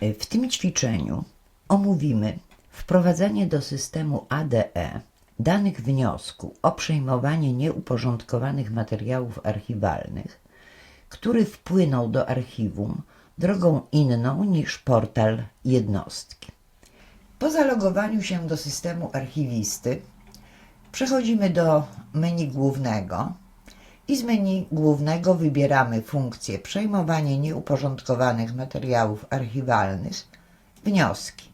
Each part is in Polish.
W tym ćwiczeniu omówimy wprowadzenie do systemu ADE danych wniosku o przejmowanie nieuporządkowanych materiałów archiwalnych, który wpłynął do archiwum drogą inną niż portal jednostki. Po zalogowaniu się do systemu archiwisty przechodzimy do menu głównego i z menu głównego wybieramy funkcję przejmowanie nieuporządkowanych materiałów archiwalnych, wnioski.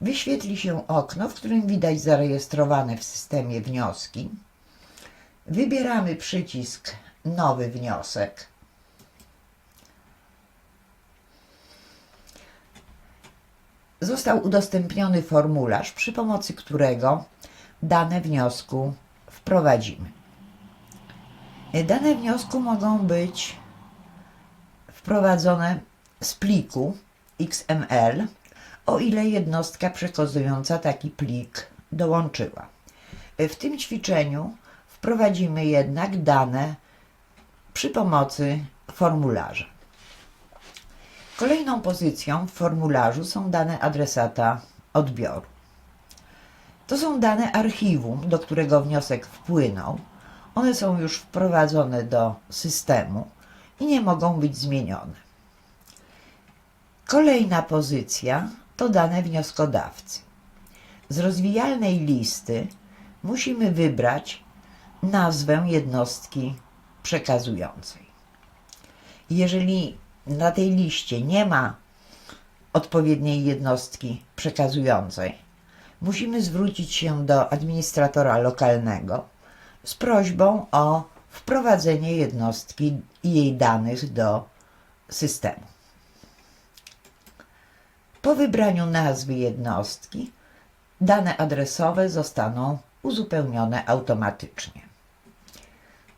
Wyświetli się okno, w którym widać zarejestrowane w systemie wnioski. Wybieramy przycisk Nowy wniosek. Został udostępniony formularz, przy pomocy którego dane wniosku wprowadzimy. Dane wniosku mogą być wprowadzone z pliku XML, o ile jednostka przekazująca taki plik dołączyła. W tym ćwiczeniu wprowadzimy jednak dane przy pomocy formularza. Kolejną pozycją w formularzu są dane adresata odbioru. To są dane archiwum, do którego wniosek wpłynął. One są już wprowadzone do systemu i nie mogą być zmienione. Kolejna pozycja to dane wnioskodawcy. Z rozwijalnej listy musimy wybrać nazwę jednostki przekazującej. Jeżeli na tej liście nie ma odpowiedniej jednostki przekazującej, musimy zwrócić się do administratora lokalnego z prośbą o wprowadzenie jednostki i jej danych do systemu. Po wybraniu nazwy jednostki dane adresowe zostaną uzupełnione automatycznie.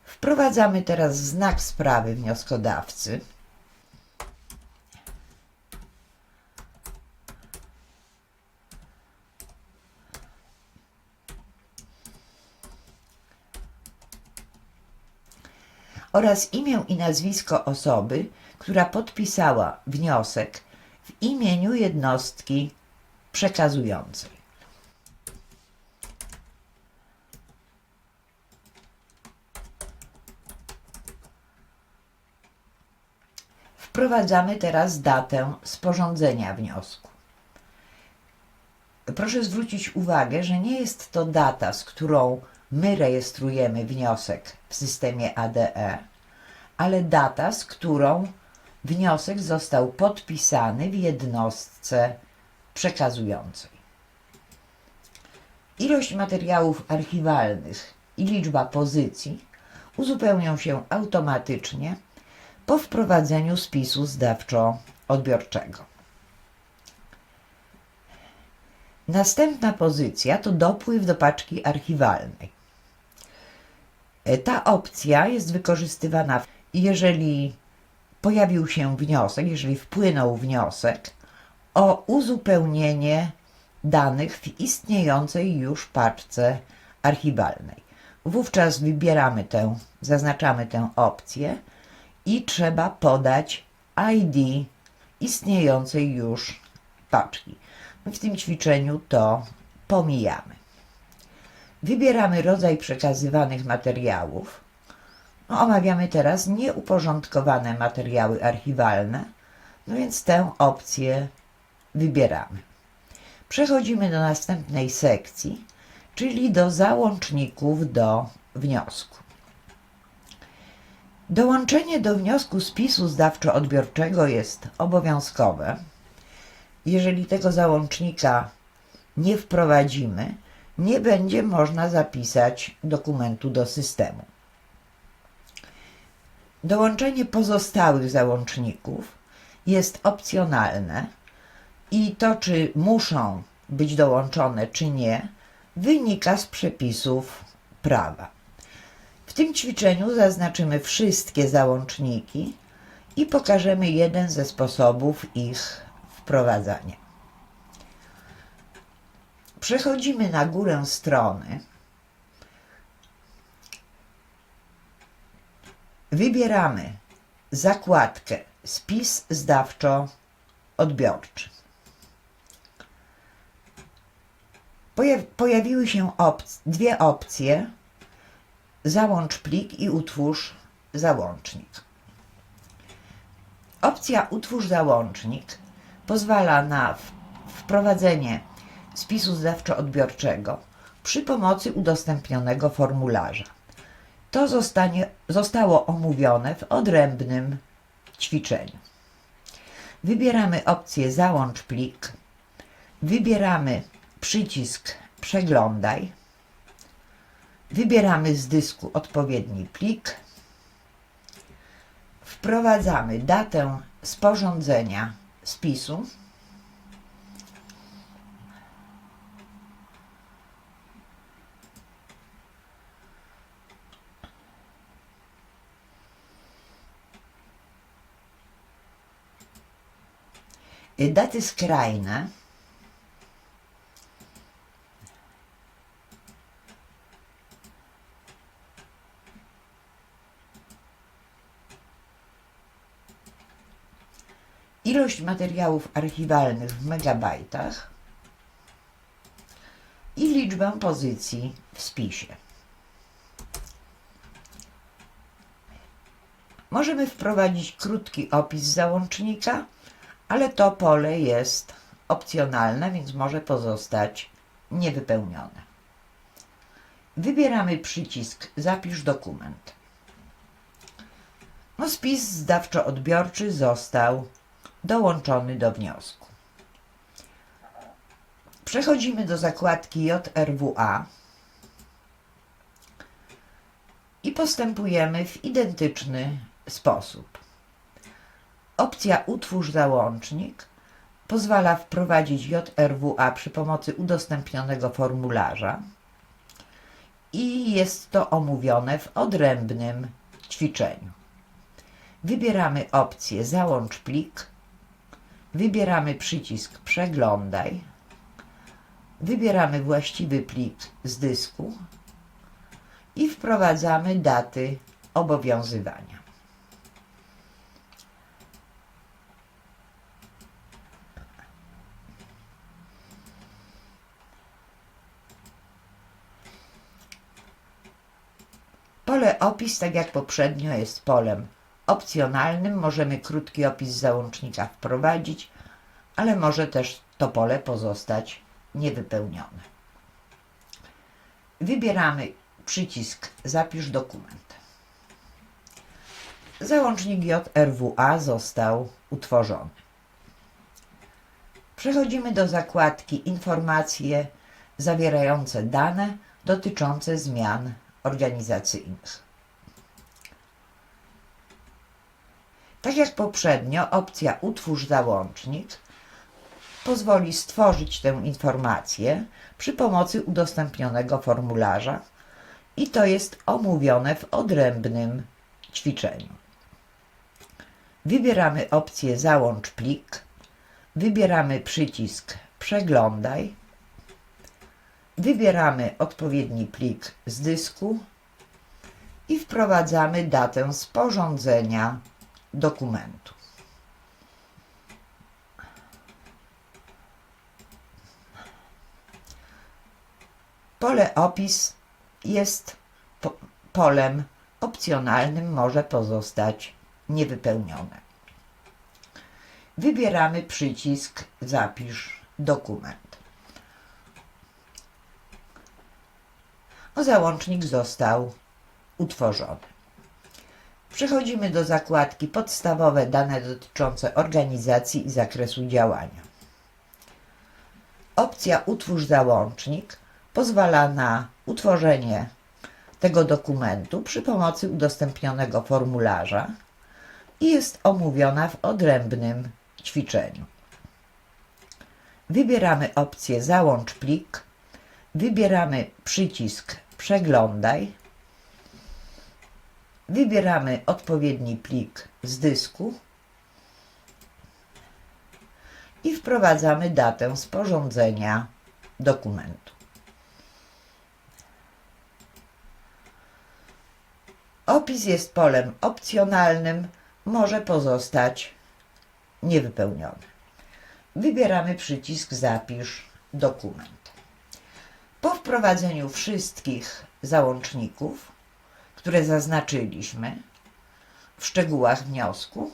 Wprowadzamy teraz znak sprawy wnioskodawcy. Oraz imię i nazwisko osoby, która podpisała wniosek w imieniu jednostki przekazującej. Wprowadzamy teraz datę sporządzenia wniosku. Proszę zwrócić uwagę, że nie jest to data, z którą my rejestrujemy wniosek w systemie ADE, ale data, z którą wniosek został podpisany w jednostce przekazującej. Ilość materiałów archiwalnych i liczba pozycji uzupełnią się automatycznie po wprowadzeniu spisu zdawczo-odbiorczego. Następna pozycja to dopływ do paczki archiwalnej. Ta opcja jest wykorzystywana, jeżeli pojawił się wniosek, jeżeli wpłynął wniosek o uzupełnienie danych w istniejącej już paczce archiwalnej. Wówczas wybieramy tę, zaznaczamy tę opcję i trzeba podać ID istniejącej już paczki. W tym ćwiczeniu to pomijamy. Wybieramy rodzaj przekazywanych materiałów. No, omawiamy teraz nieuporządkowane materiały archiwalne, no więc tę opcję wybieramy. Przechodzimy do następnej sekcji, czyli do załączników do wniosku. Dołączenie do wniosku spisu zdawczo-odbiorczego jest obowiązkowe. Jeżeli tego załącznika nie wprowadzimy, nie będzie można zapisać dokumentu do systemu. Dołączenie pozostałych załączników jest opcjonalne i to, czy muszą być dołączone, czy nie, wynika z przepisów prawa. W tym ćwiczeniu zaznaczymy wszystkie załączniki i pokażemy jeden ze sposobów ich wprowadzania. Przechodzimy na górę strony. Wybieramy zakładkę Spis zdawczo odbiorczy. Poja- pojawiły się op- dwie opcje: załącz plik i utwórz załącznik. Opcja utwórz załącznik pozwala na wprowadzenie spisu zdawczo-odbiorczego przy pomocy udostępnionego formularza. To zostanie, zostało omówione w odrębnym ćwiczeniu. Wybieramy opcję Załącz plik, wybieramy przycisk Przeglądaj, wybieramy z dysku odpowiedni plik, wprowadzamy datę sporządzenia spisu, daty skrajne, ilość materiałów archiwalnych w megabajtach i liczbę pozycji w spisie. Możemy wprowadzić krótki opis załącznika, ale to pole jest opcjonalne, więc może pozostać niewypełnione. Wybieramy przycisk Zapisz dokument. No, spis zdawczo-odbiorczy został dołączony do wniosku. Przechodzimy do zakładki JRWA i postępujemy w identyczny sposób. Opcja Utwórz załącznik pozwala wprowadzić JRWA przy pomocy udostępnionego formularza i jest to omówione w odrębnym ćwiczeniu. Wybieramy opcję Załącz plik, wybieramy przycisk Przeglądaj, wybieramy właściwy plik z dysku i wprowadzamy daty obowiązywania. Pole opis, tak jak poprzednio, jest polem opcjonalnym. Możemy krótki opis załącznika wprowadzić, ale może też to pole pozostać niewypełnione. Wybieramy przycisk Zapisz dokument. Załącznik JRWA został utworzony. Przechodzimy do zakładki Informacje zawierające dane dotyczące zmian organizacyjnych. Tak jak poprzednio, opcja Utwórz załącznik pozwoli stworzyć tę informację przy pomocy udostępnionego formularza i to jest omówione w odrębnym ćwiczeniu. Wybieramy opcję Załącz plik, wybieramy przycisk Przeglądaj, wybieramy odpowiedni plik z dysku i wprowadzamy datę sporządzenia dokumentu. Pole opis jest po polem opcjonalnym, może pozostać niewypełnione. Wybieramy przycisk Zapisz dokument. O załącznik został utworzony. Przechodzimy do zakładki Podstawowe dane dotyczące organizacji i zakresu działania. Opcja Utwórz załącznik pozwala na utworzenie tego dokumentu przy pomocy udostępnionego formularza i jest omówiona w odrębnym ćwiczeniu. Wybieramy opcję Załącz plik, wybieramy przycisk Przeglądaj, wybieramy odpowiedni plik z dysku i wprowadzamy datę sporządzenia dokumentu. Opis jest polem opcjonalnym, może pozostać niewypełniony. wybieramy przycisk Zapisz dokument. Po wprowadzeniu wszystkich załączników, które zaznaczyliśmy w szczegółach wniosku,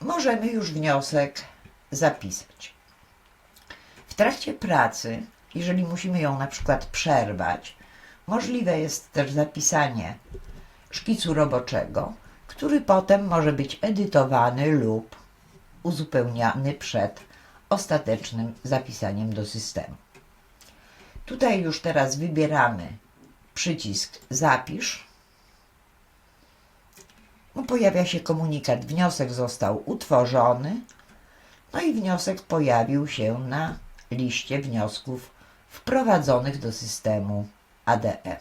możemy już wniosek zapisać. W trakcie pracy, jeżeli musimy ją na przykład przerwać, możliwe jest też zapisanie szkicu roboczego, który potem może być edytowany lub uzupełniany przed ostatecznym zapisaniem do systemu. Tutaj już teraz wybieramy przycisk Zapisz. No, Pojawia się komunikat, wniosek został utworzony, no i wniosek pojawił się na liście wniosków wprowadzonych do systemu ADE.